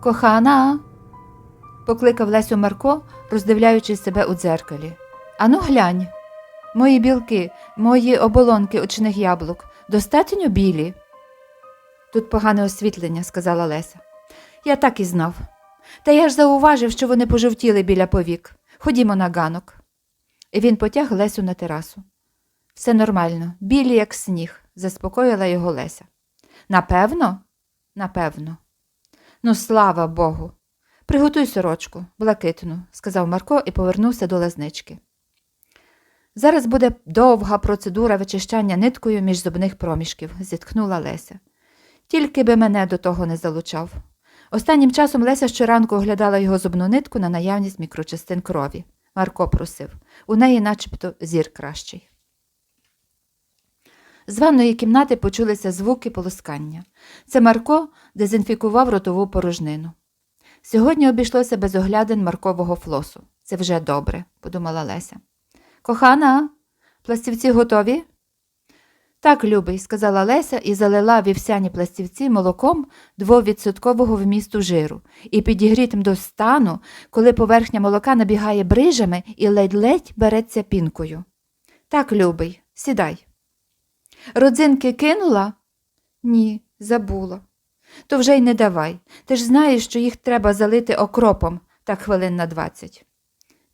Кохана. покликав Лесю Марко, роздивляючи себе у дзеркалі. Ану глянь. Мої білки, мої оболонки очних яблук достатньо білі. Тут погане освітлення, сказала Леся. Я так і знав. Та я ж зауважив, що вони пожовтіли біля повік. Ходімо на ганок. І він потяг Лесю на терасу. Все нормально, білі, як сніг, заспокоїла його Леся. Напевно? Напевно. Ну, слава Богу. Приготуй сорочку, блакитну, сказав Марко і повернувся до лазнички. Зараз буде довга процедура вичищання ниткою між зубних проміжків, зітхнула Леся. Тільки би мене до того не залучав. Останнім часом Леся щоранку оглядала його зубну нитку на наявність мікрочастин крові. Марко просив. У неї начебто зір кращий. З ванної кімнати почулися звуки полоскання. Це Марко дезінфікував ротову порожнину. Сьогодні обійшлося без оглядин Маркового флосу. Це вже добре, подумала Леся. Кохана, пластівці готові? Так, любий, сказала Леся і залила вівсяні пластівці молоком двовідсоткового вмісту жиру і підігрітим до стану, коли поверхня молока набігає брижами і ледь-ледь береться пінкою. Так, любий, сідай. Родзинки кинула? Ні, забула. То вже й не давай. Ти ж знаєш, що їх треба залити окропом так хвилин на двадцять.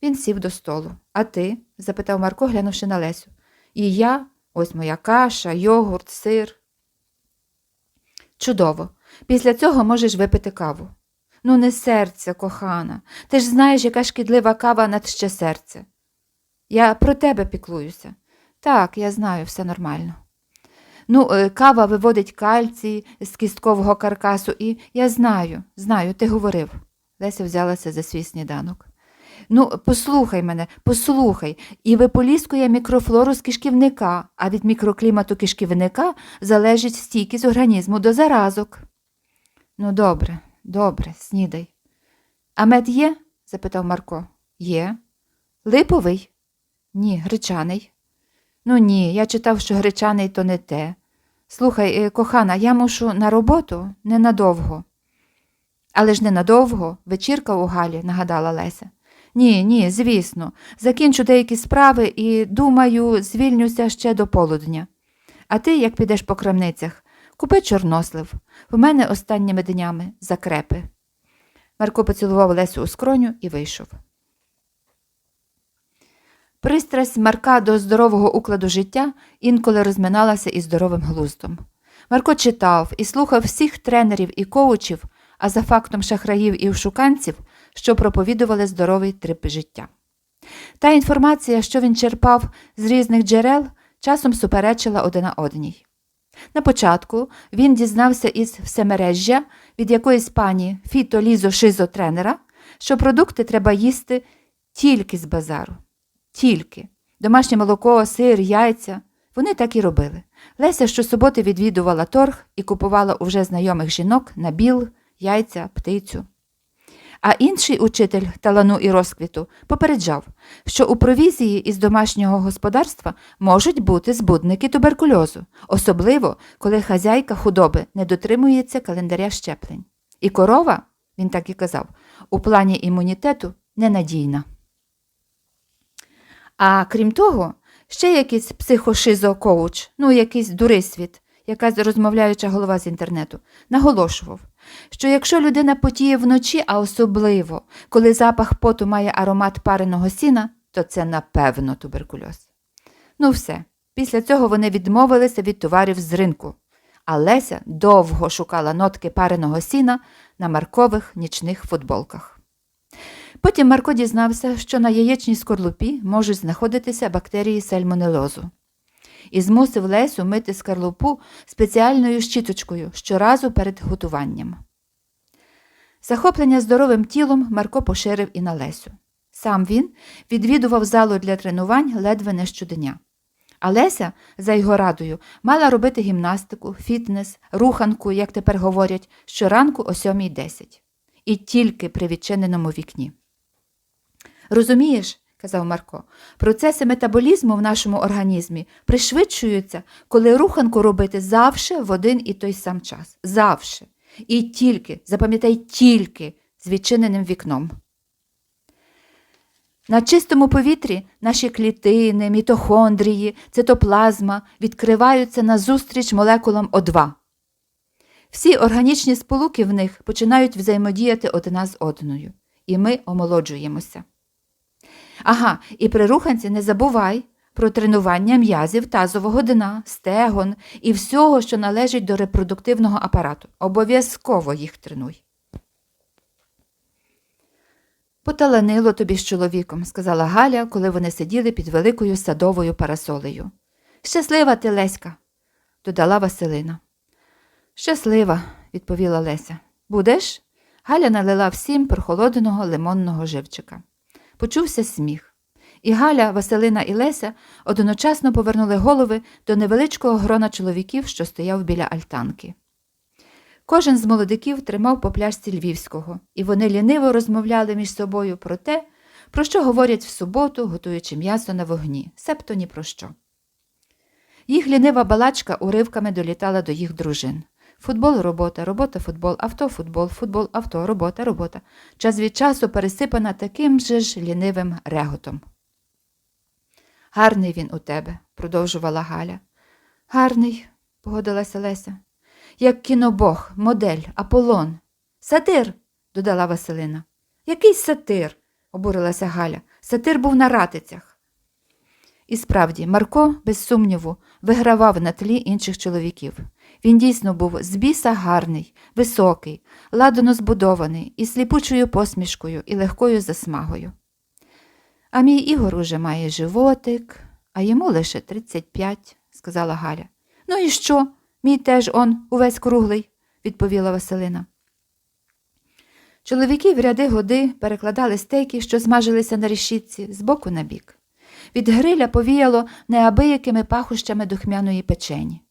Він сів до столу. А ти? запитав Марко, глянувши на Лесю. І я, ось моя каша, йогурт, сир. Чудово. Після цього можеш випити каву. Ну, не серце, кохана. Ти ж знаєш, яка шкідлива кава над ще серце. Я про тебе піклуюся. Так, я знаю, все нормально. Ну, е, кава виводить кальцій з кісткового каркасу, і я знаю, знаю, ти говорив. Леся взялася за свій сніданок. Ну, послухай мене, послухай, і виполіскує мікрофлору з кишківника, а від мікроклімату кишківника залежить стійкість організму до заразок. Ну, добре, добре, снідай. А мед є? запитав Марко. Є. Липовий? Ні, гречаний. Ну ні, я читав, що гречаний то не те. Слухай, е, кохана, я мушу на роботу ненадовго. Але ж ненадовго, вечірка у Галі, нагадала Леся. Ні, ні, звісно, закінчу деякі справи і, думаю, звільнюся ще до полудня. А ти, як підеш по крамницях, купи чорнослив. В мене останніми днями закрепи. Марко поцілував Лесю у скроню і вийшов. Пристрасть Марка до здорового укладу життя інколи розминалася із здоровим глуздом. Марко читав і слухав всіх тренерів і коучів, а за фактом шахраїв і ошуканців, що проповідували здоровий трип життя. Та інформація, що він черпав з різних джерел, часом суперечила одна одній. На початку він дізнався із всемережжя від якоїсь пані фіто-лізо-шизотренера, що продукти треба їсти тільки з базару. Тільки. Домашнє молоко, сир, яйця. Вони так і робили. Леся щосуботи відвідувала торг і купувала у вже знайомих жінок набіл, яйця, птицю. А інший учитель талану і розквіту попереджав, що у провізії із домашнього господарства можуть бути збудники туберкульозу, особливо коли хазяйка худоби не дотримується календаря щеплень. І корова, він так і казав, у плані імунітету ненадійна. А крім того, ще якийсь психошизокоуч, ну якийсь дурисвіт, якась розмовляюча голова з інтернету, наголошував, що якщо людина потіє вночі, а особливо, коли запах поту має аромат пареного сіна, то це напевно туберкульоз. Ну все, після цього вони відмовилися від товарів з ринку, а Леся довго шукала нотки пареного сіна на маркових нічних футболках. Потім Марко дізнався, що на яєчній скорлупі можуть знаходитися бактерії сальмонелозу. І змусив Лесю мити скорлупу спеціальною щіточкою щоразу перед готуванням. Захоплення здоровим тілом Марко поширив і на Лесю. Сам він відвідував залу для тренувань ледве не щодня. А Леся, за його радою, мала робити гімнастику, фітнес, руханку, як тепер говорять, щоранку о 7.10. І тільки при відчиненому вікні. Розумієш, казав Марко, процеси метаболізму в нашому організмі пришвидшуються, коли руханку робити завше в один і той сам час. Завше. І тільки, запам'ятай, тільки з відчиненим вікном. На чистому повітрі наші клітини, мітохондрії, цитоплазма відкриваються назустріч молекулам О2. Всі органічні сполуки в них починають взаємодіяти одна з одною, і ми омолоджуємося. Ага, і при руханці не забувай про тренування м'язів тазового дна, стегон і всього, що належить до репродуктивного апарату. Обов'язково їх тренуй. Поталанило тобі з чоловіком, сказала Галя, коли вони сиділи під великою садовою парасолею. Щаслива ти, Леська, додала Василина. Щаслива, відповіла Леся. Будеш? Галя налила всім прохолоденого лимонного живчика. Почувся сміх. І Галя, Василина і Леся одночасно повернули голови до невеличкого грона чоловіків, що стояв біля альтанки. Кожен з молодиків тримав по пляшці львівського, і вони ліниво розмовляли між собою про те, про що говорять в суботу, готуючи м'ясо на вогні, себто ні про що. Їх лінива балачка уривками долітала до їх дружин. Футбол, робота, робота, футбол, авто, футбол, футбол, авто, робота, робота. Час від часу пересипана таким же ж лінивим реготом. Гарний він у тебе, продовжувала Галя. Гарний, погодилася Леся. Як кінобог, модель, Аполлон. Сатир, додала Василина. Який сатир? обурилася Галя. Сатир був на ратицях. І справді, Марко, без сумніву, вигравав на тлі інших чоловіків. Він дійсно був з біса гарний, високий, ладано збудований, із сліпучою посмішкою і легкою засмагою. А мій Ігор уже має животик, а йому лише 35, сказала Галя. Ну і що? Мій теж он увесь круглий, відповіла Василина. Чоловіки в ряди годи перекладали стейки, що змажилися на решітці, з боку на бік. Від гриля повіяло неабиякими пахощами духмяної печені.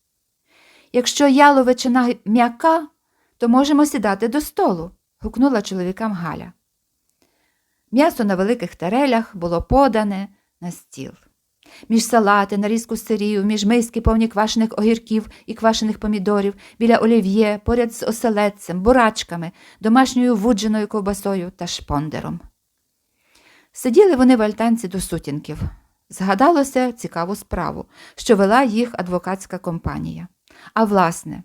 Якщо яловичина м'яка, то можемо сідати до столу, гукнула чоловікам Галя. М'ясо на великих тарелях було подане на стіл. Між салати, нарізку сирів, між миски повні квашених огірків і квашених помідорів, біля олів'є, поряд з оселедцем, бурачками, домашньою вудженою ковбасою та шпондером. Сиділи вони в альтанці до сутінків. Згадалося цікаву справу, що вела їх адвокатська компанія. А власне,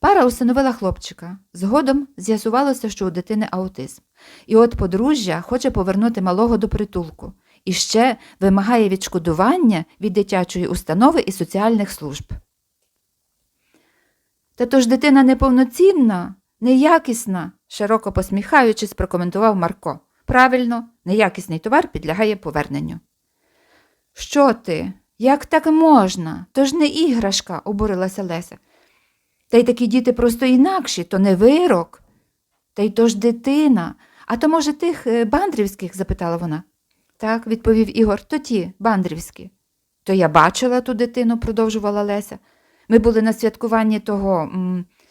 пара усиновила хлопчика. Згодом з'ясувалося, що у дитини аутизм. І от подружжя хоче повернути малого до притулку і ще вимагає відшкодування від дитячої установи і соціальних служб. Та то ж дитина неповноцінна, неякісна, широко посміхаючись, прокоментував Марко. Правильно, неякісний товар підлягає поверненню. Що ти? Як так можна? То ж не іграшка, обурилася Леся. Та й такі діти просто інакші, то не вирок. Та й то ж дитина. А то, може, тих е, бандрівських? запитала вона. Так, відповів Ігор, то ті, бандрівські. То я бачила ту дитину, продовжувала Леся. Ми були на святкуванні того.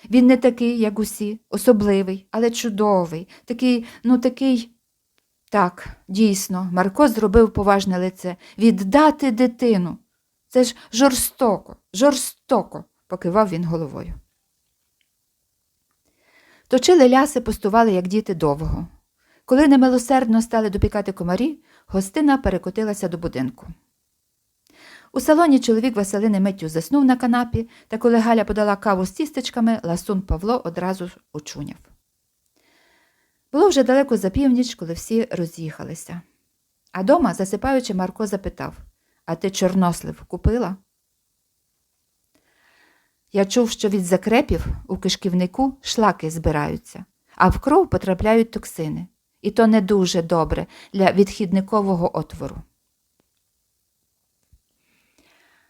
Він не такий, як усі, особливий, але чудовий, такий, ну такий. Так, дійсно, Марко зробив поважне лице віддати дитину. Це ж жорстоко, жорстоко, покивав він головою. Точили ляси, пустували, як діти, довго. Коли немилосердно стали допікати комарі, гостина перекотилася до будинку. У салоні чоловік Василини миттю заснув на канапі, та коли Галя подала каву з тістечками, ласун Павло одразу очуняв. Було вже далеко за північ, коли всі роз'їхалися. А дома, засипаючи, Марко запитав А ти чорнослив купила? Я чув, що від закрепів у кишківнику шлаки збираються, а в кров потрапляють токсини. І то не дуже добре для відхідникового отвору.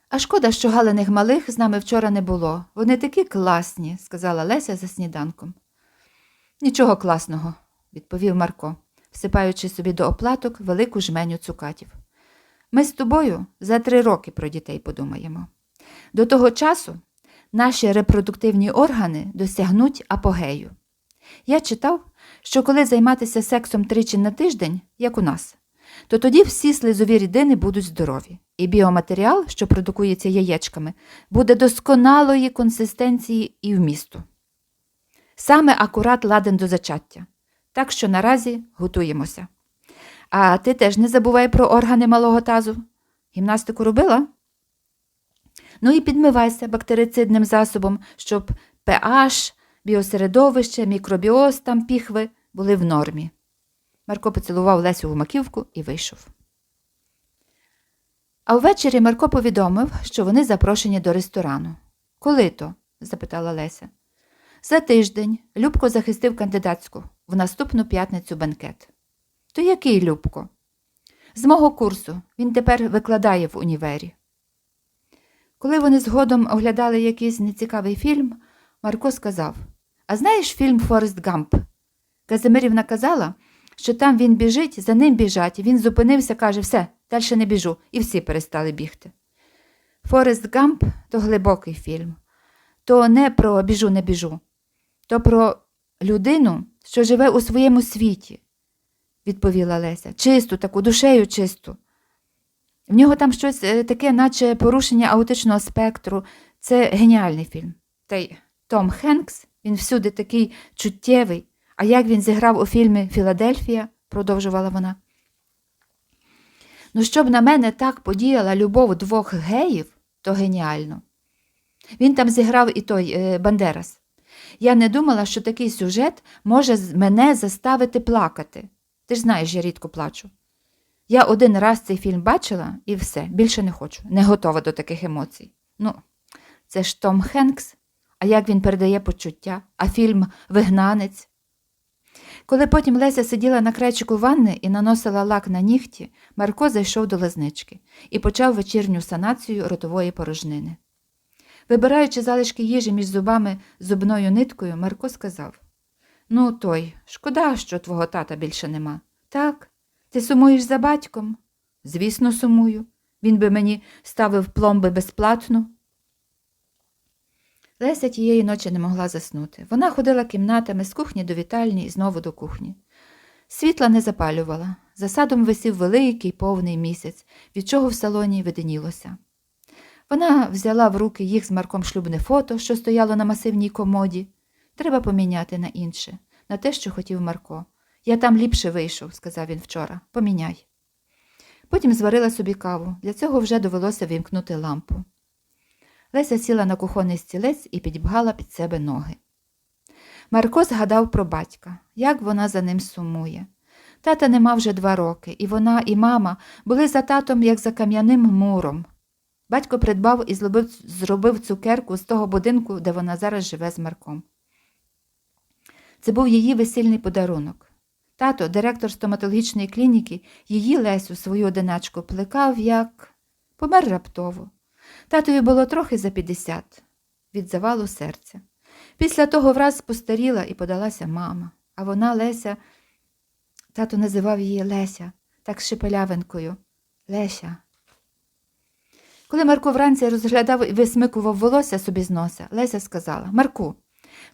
А шкода, що галиних малих з нами вчора не було. Вони такі класні, сказала Леся за сніданком. Нічого класного, відповів Марко, всипаючи собі до оплаток велику жменю цукатів. Ми з тобою за три роки про дітей подумаємо. До того часу наші репродуктивні органи досягнуть апогею. Я читав, що коли займатися сексом тричі на тиждень, як у нас, то тоді всі слизові рідини будуть здорові, і біоматеріал, що продукується яєчками, буде досконалої консистенції і вмісту. Саме акурат ладен до зачаття. Так що наразі готуємося. А ти теж не забувай про органи малого тазу. Гімнастику робила? Ну і підмивайся бактерицидним засобом, щоб pH, біосередовище, мікробіоз там піхви були в нормі. Марко поцілував Лесю в маківку і вийшов. А ввечері Марко повідомив, що вони запрошені до ресторану. Коли то? запитала Леся. За тиждень Любко захистив кандидатську в наступну п'ятницю бенкет. То який Любко? З мого курсу. Він тепер викладає в універі. Коли вони згодом оглядали якийсь нецікавий фільм, Марко сказав: А знаєш фільм Форест Гамп? Казимирівна казала, що там він біжить, за ним біжать, він зупинився, каже, все, далі не біжу, і всі перестали бігти. Форест Гамп то глибокий фільм, то не про біжу, не біжу, то про людину, що живе у своєму світі, відповіла Леся. Чисту, таку душею чисту. В нього там щось е, таке, наче порушення аутичного спектру. Це геніальний фільм. Та й Том Хенкс, він всюди такий чуттєвий. А як він зіграв у фільмі Філадельфія, продовжувала вона. Ну, щоб на мене так подіяла любов двох геїв, то геніально. Він там зіграв і той е, Бандерас. Я не думала, що такий сюжет може мене заставити плакати. Ти ж знаєш, я рідко плачу. Я один раз цей фільм бачила і все, більше не хочу, не готова до таких емоцій. Ну, це ж Том Хенкс, а як він передає почуття, а фільм Вигнанець. Коли потім Леся сиділа на крайчику ванни і наносила лак на нігті, Марко зайшов до лазнички і почав вечірню санацію ротової порожнини. Вибираючи залишки їжі між зубами зубною ниткою, Марко сказав Ну, той, шкода, що твого тата більше нема. Так, ти сумуєш за батьком? Звісно, сумую. Він би мені ставив пломби безплатно. Леся тієї ночі не могла заснути. Вона ходила кімнатами з кухні до вітальні і знову до кухні. Світла не запалювала. За садом висів великий повний місяць, від чого в салоні виденілося. Вона взяла в руки їх з Марком шлюбне фото, що стояло на масивній комоді. Треба поміняти на інше, на те, що хотів Марко. Я там ліпше вийшов, сказав він вчора. Поміняй. Потім зварила собі каву. Для цього вже довелося вімкнути лампу. Леся сіла на кухонний стілець і підбгала під себе ноги. Марко згадав про батька, як вона за ним сумує. Тата нема вже два роки, і вона, і мама були за татом, як за кам'яним муром. Батько придбав і зробив, зробив цукерку з того будинку, де вона зараз живе з Марком. Це був її весільний подарунок. Тато, директор стоматологічної клініки, її Лесю, свою одиначку, плекав, як помер раптово. Татові було трохи за 50 від завалу серця. Після того враз постаріла і подалася мама, а вона Леся, тато називав її Леся, так шепелявинкою. Леся. Коли Марко вранці розглядав і висмикував волосся собі з носа, Леся сказала Марку,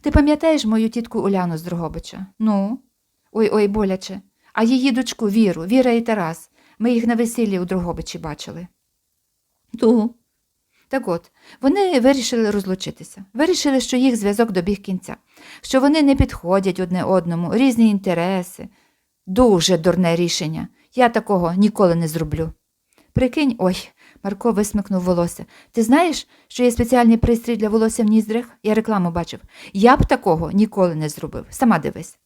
ти пам'ятаєш мою тітку Уляну з Дрогобича? Ну, ой ой, боляче. А її дочку Віру, Віра і Тарас. Ми їх на весіллі у Дрогобичі бачили. Ту. Так от, вони вирішили розлучитися. Вирішили, що їх зв'язок добіг кінця, що вони не підходять одне одному, різні інтереси. Дуже дурне рішення. Я такого ніколи не зроблю. Прикинь, ой, Марко висмикнув волосся. Ти знаєш, що є спеціальний пристрій для волосся в ніздрях? Я рекламу бачив. Я б такого ніколи не зробив. Сама дивись.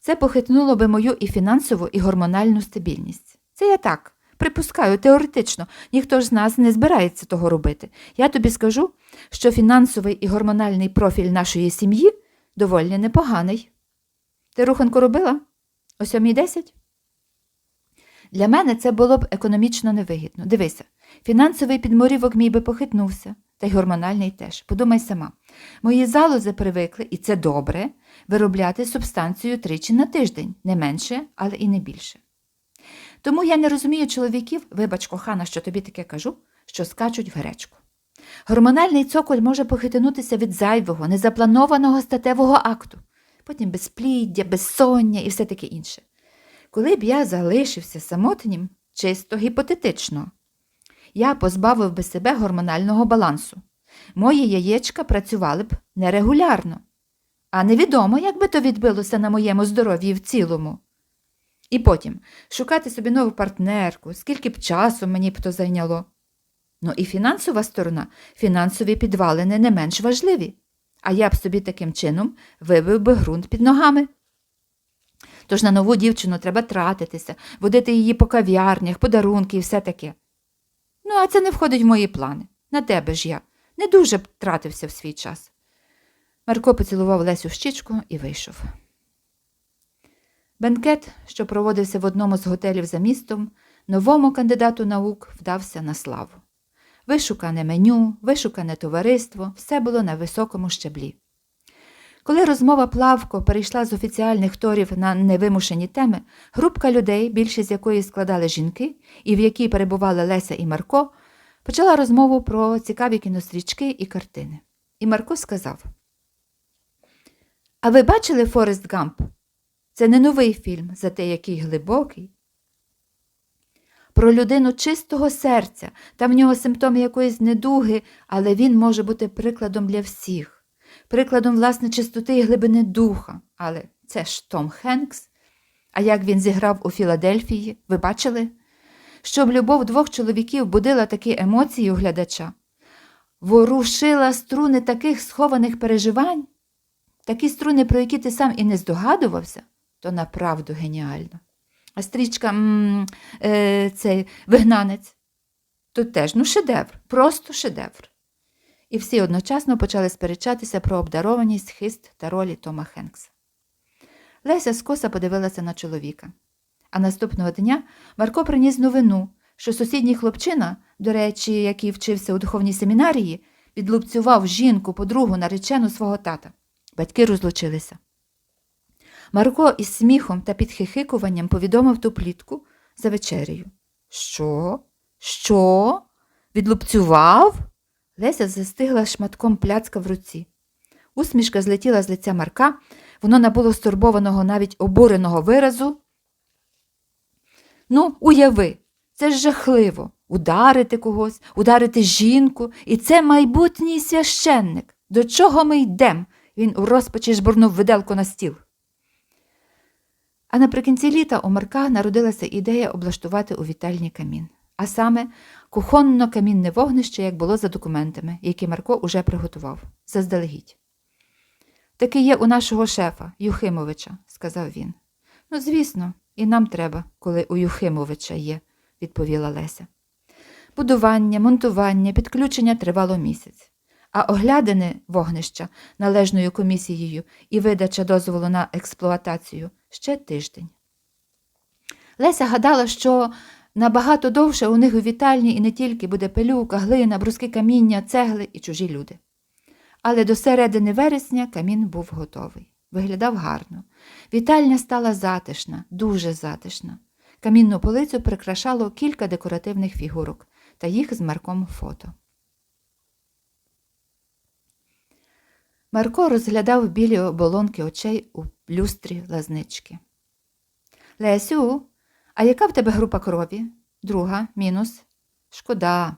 Це похитнуло би мою і фінансову, і гормональну стабільність. Це я так. Припускаю, теоретично, ніхто ж з нас не збирається того робити. Я тобі скажу, що фінансовий і гормональний профіль нашої сім'ї доволі непоганий. Ти руханку робила? О 7.10? Для мене це було б економічно невигідно. Дивися, фінансовий підморівок мій би похитнувся, та й гормональний теж. Подумай сама. Мої залози привикли, і це добре, виробляти субстанцію тричі на тиждень, не менше, але і не більше. Тому я не розумію чоловіків, вибач, кохана, що тобі таке кажу, що скачуть в гречку. Гормональний цоколь може похитнутися від зайвого, незапланованого статевого акту, потім безпліддя, безсоння і все таке інше. Коли б я залишився самотнім, чисто гіпотетично, я позбавив би себе гормонального балансу. Мої яєчка працювали б нерегулярно. А невідомо, як би то відбилося на моєму здоров'ї в цілому. І потім шукати собі нову партнерку, скільки б часу мені б то зайняло. Ну і фінансова сторона, фінансові підвалини не менш важливі. А я б собі таким чином вибив би ґрунт під ногами. Тож на нову дівчину треба тратитися, водити її по кав'ярнях, подарунки і все таке. Ну, а це не входить в мої плани. На тебе ж я. Не дуже б тратився в свій час. Марко поцілував Лесю в щічку і вийшов. Бенкет, що проводився в одному з готелів за містом, новому кандидату наук вдався на славу. Вишукане меню, вишукане товариство все було на високому щаблі. Коли розмова плавко перейшла з офіціальних торів на невимушені теми, групка людей, більшість якої складали жінки, і в якій перебували Леся і Марко, почала розмову про цікаві кінострічки і картини. І Марко сказав: А ви бачили Форест Гамп? Це не новий фільм, зате який глибокий. Про людину чистого серця, та в нього симптоми якоїсь недуги, але він може бути прикладом для всіх, прикладом, власне, чистоти і глибини духа. Але це ж Том Хенкс. А як він зіграв у Філадельфії, ви бачили? Щоб любов двох чоловіків будила такі емоції у глядача, ворушила струни таких схованих переживань, такі струни, про які ти сам і не здогадувався, то направду геніально. А стрічка м, е, цей вигнанець. Тут теж ну шедевр, просто шедевр. І всі одночасно почали сперечатися про обдарованість, хист та ролі Тома Хенкса. Леся скоса подивилася на чоловіка. А наступного дня Марко приніс новину, що сусідній хлопчина, до речі, який вчився у духовній семінарії, відлупцював жінку, подругу, наречену свого тата. Батьки розлучилися. Марко із сміхом та підхихикуванням повідомив ту плітку за вечерею. Що? Що? Відлупцював? Леся застигла шматком пляцка в руці. Усмішка злетіла з лиця Марка, воно набуло стурбованого, навіть обуреного виразу. Ну, уяви, це ж жахливо ударити когось, ударити жінку, і це майбутній священник. До чого ми йдемо? Він у розпачі жбурнув виделку на стіл. А наприкінці літа у Марка народилася ідея облаштувати у вітальні камін, а саме кухонно-камінне вогнище, як було за документами, які Марко уже приготував, заздалегідь. Таке є у нашого шефа, Юхимовича, сказав він. Ну, звісно, і нам треба, коли у Юхимовича є, відповіла Леся. Будування, монтування, підключення тривало місяць, а оглядини вогнища належною комісією і видача дозволу на експлуатацію ще тиждень. Леся гадала, що набагато довше у них у вітальні і не тільки буде пилюка, глина, бруски каміння, цегли і чужі люди. Але до середини вересня камін був готовий. Виглядав гарно. Вітальня стала затишна, дуже затишна. Камінну полицю прикрашало кілька декоративних фігурок та їх з Марком фото. Марко розглядав білі оболонки очей у люстрі лазнички. Лесю, а яка в тебе група крові? Друга, мінус. Шкода.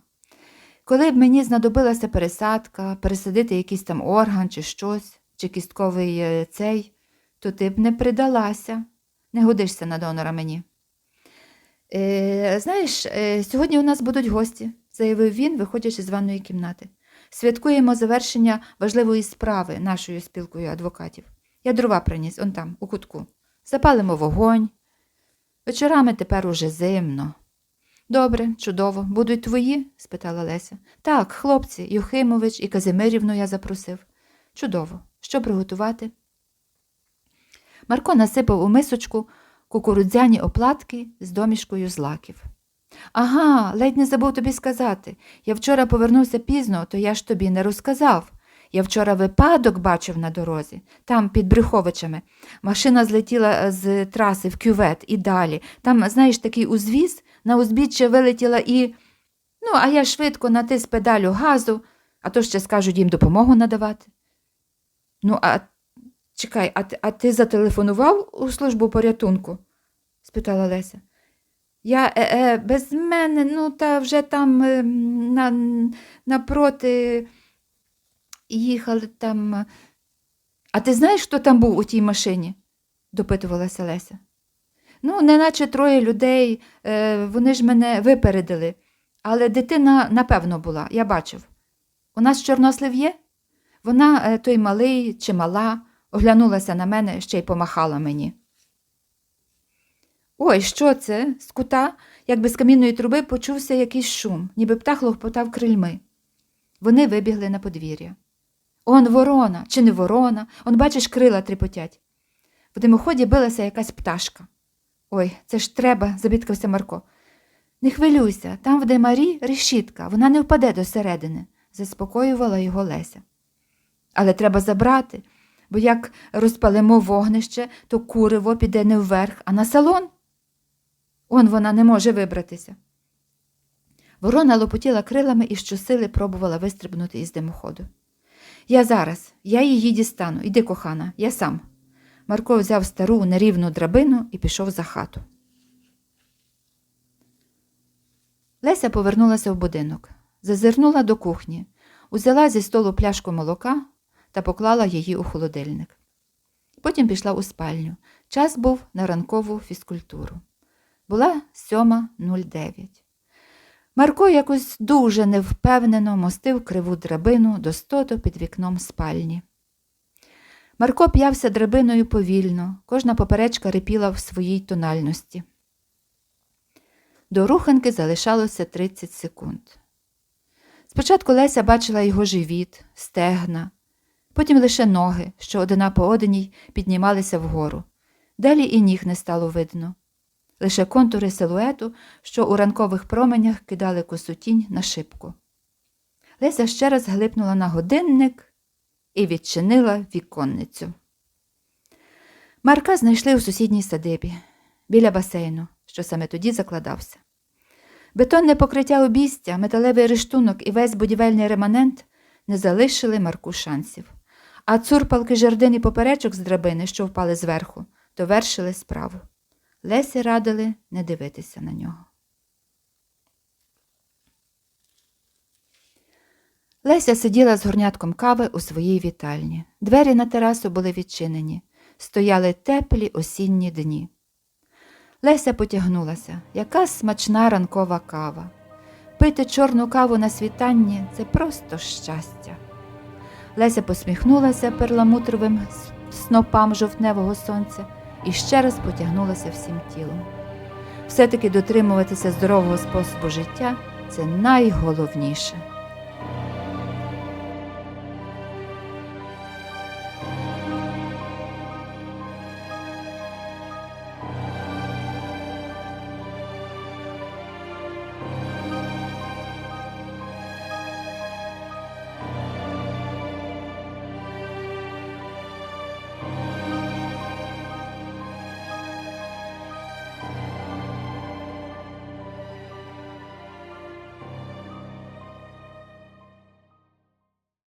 Коли б мені знадобилася пересадка, пересадити якийсь там орган чи щось, чи кістковий е, цей, то ти б не придалася. Не годишся на донора мені. Е, знаєш, е, сьогодні у нас будуть гості, заявив він, виходячи з ванної кімнати. Святкуємо завершення важливої справи нашою спілкою адвокатів. Я дрова приніс он там, у кутку. Запалимо вогонь. Вечорами тепер уже зимно. Добре, чудово. Будуть твої? спитала Леся. Так, хлопці, Юхимович і Казимирівну я запросив. Чудово. Що приготувати? Марко насипав у мисочку кукурудзяні оплатки з домішкою злаків. Ага, ледь не забув тобі сказати. Я вчора повернувся пізно, то я ж тобі не розказав. Я вчора випадок бачив на дорозі, там під Брюховичами. Машина злетіла з траси в кювет і далі. Там, знаєш, такий узвіз, на узбіччя вилетіла і. Ну, а я швидко натис педалю газу, а то ще скажуть їм допомогу надавати. Ну, а чекай, а ти, а ти зателефонував у службу порятунку? спитала Леся. Я е, е, без мене, ну, та вже там е, на, напроти їхали там. А ти знаєш, хто там був у тій машині? допитувалася Леся. Ну, неначе троє людей, е, вони ж мене випередили, але дитина, напевно, була, я бачив. У нас чорнослив є? Вона, е, той малий чи мала, оглянулася на мене ще й помахала мені. Ой, що це? З кута, якби з камінної труби почувся якийсь шум, ніби птах лопотав крильми. Вони вибігли на подвір'я. Он ворона, чи не ворона, он, бачиш, крила тріпотять. В димоході билася якась пташка. Ой, це ж треба, забідкався Марко. Не хвилюйся, там в димарі решітка, вона не впаде до середини, заспокоювала його Леся. Але треба забрати, бо як розпалимо вогнище, то куриво піде не вверх, а на салон. Он вона не може вибратися. Ворона лопотіла крилами і щосили пробувала вистрибнути із димоходу. Я зараз, я її дістану. Іди, кохана, я сам. Марко взяв стару нерівну драбину і пішов за хату. Леся повернулася в будинок, зазирнула до кухні, узяла зі столу пляшку молока та поклала її у холодильник. Потім пішла у спальню. Час був на ранкову фізкультуру. Була 7.09. Марко якось дуже невпевнено мостив криву драбину до стоту під вікном спальні. Марко п'явся драбиною повільно, кожна поперечка рипіла в своїй тональності. До руханки залишалося 30 секунд. Спочатку Леся бачила його живіт, стегна, потім лише ноги, що одна по одній піднімалися вгору. Далі і ніг не стало видно. Лише контури силуету, що у ранкових променях кидали косу тінь на шибку. Леся ще раз глипнула на годинник і відчинила віконницю. Марка знайшли у сусідній садибі, біля басейну, що саме тоді закладався. Бетонне покриття обійстя, металевий рештунок і весь будівельний реманент не залишили Марку шансів, а цурпалки жердин і поперечок з драбини, що впали зверху, довершили справу. Лесі радили не дивитися на нього. Леся сиділа з горнятком кави у своїй вітальні. Двері на терасу були відчинені. Стояли теплі осінні дні. Леся потягнулася. Яка смачна ранкова кава. Пити чорну каву на світанні це просто щастя. Леся посміхнулася перламутровим снопам жовтневого сонця і ще раз потягнулася всім тілом. Все-таки дотримуватися здорового способу життя це найголовніше.